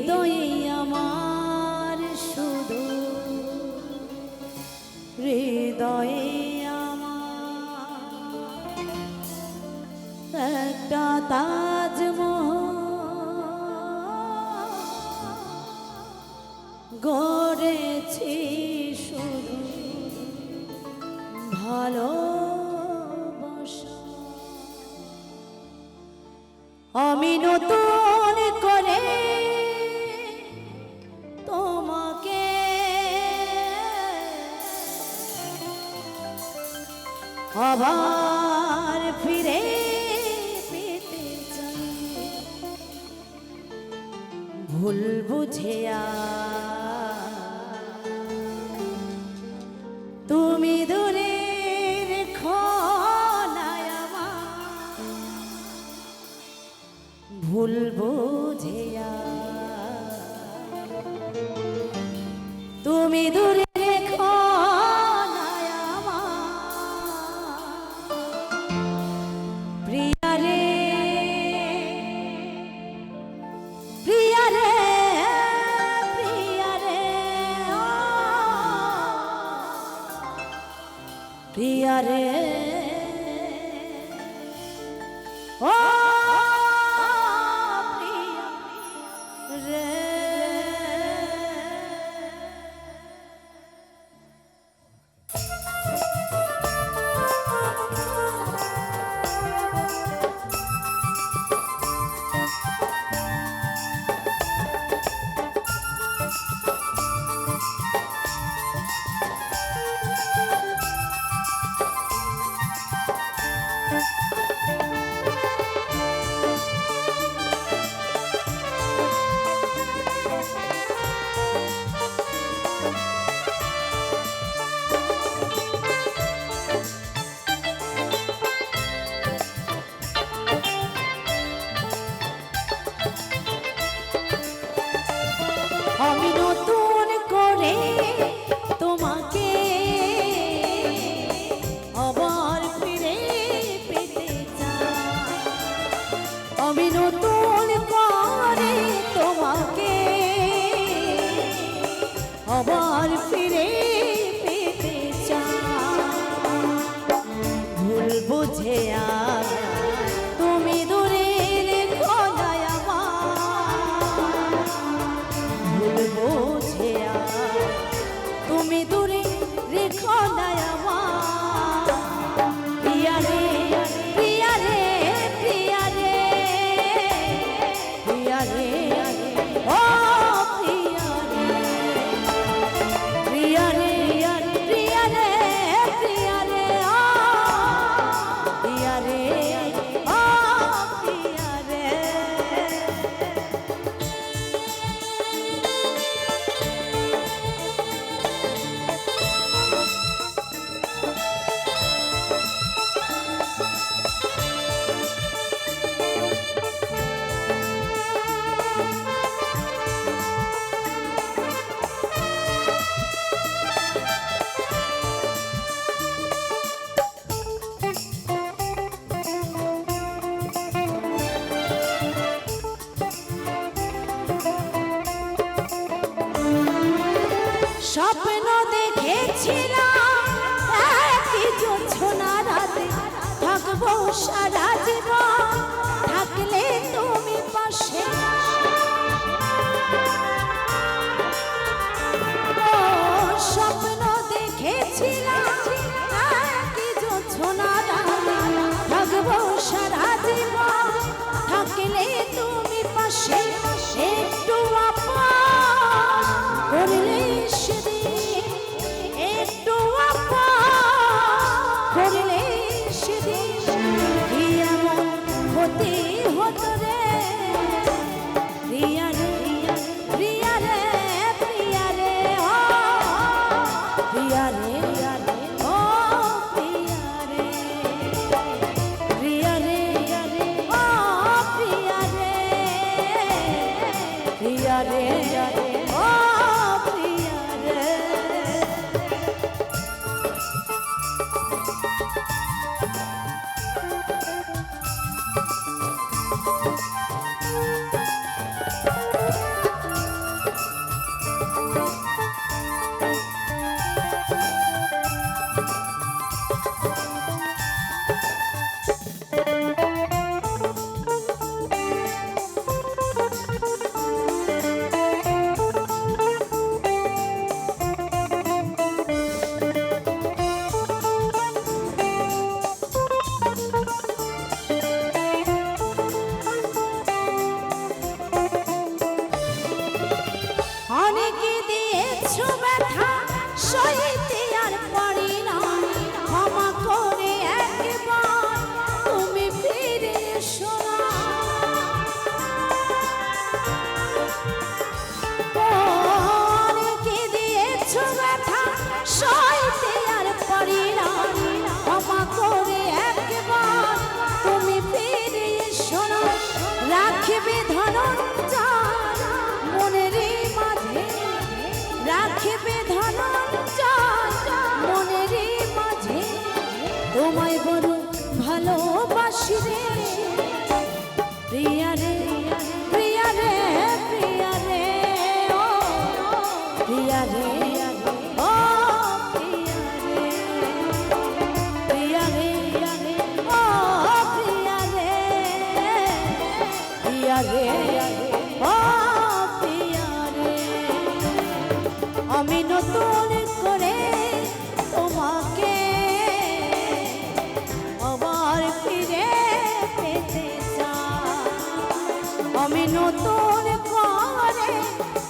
হৃদয়ে আমার শুধু হৃদয়ে আমার একটা তাজম গড়েছি শুধু ভালো আমি নতুন আবার ফিরে পেতে চাই। ভুল বুঝিয়া তুমি দূরে ভুল বুঝ ও Oh, স্বপ্ন দেখেছিলাম একই জোছনা রাতে থাকব সারা জীবন। রে ও পিয়া রে আমি নতুন করে তোমাকে আমার ফিরে পেতে চাই। আমি নতুন করে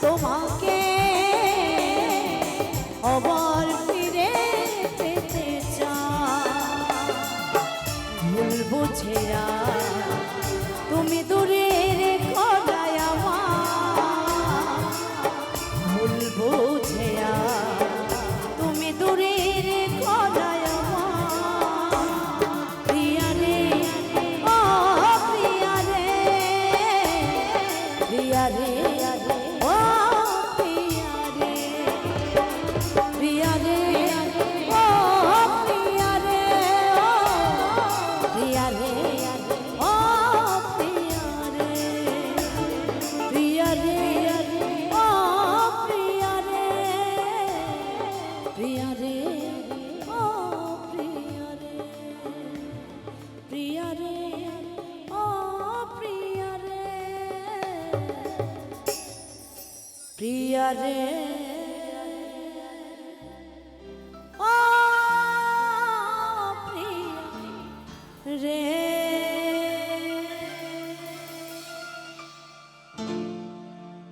তোমাকে দিয়া রে প্রিয়া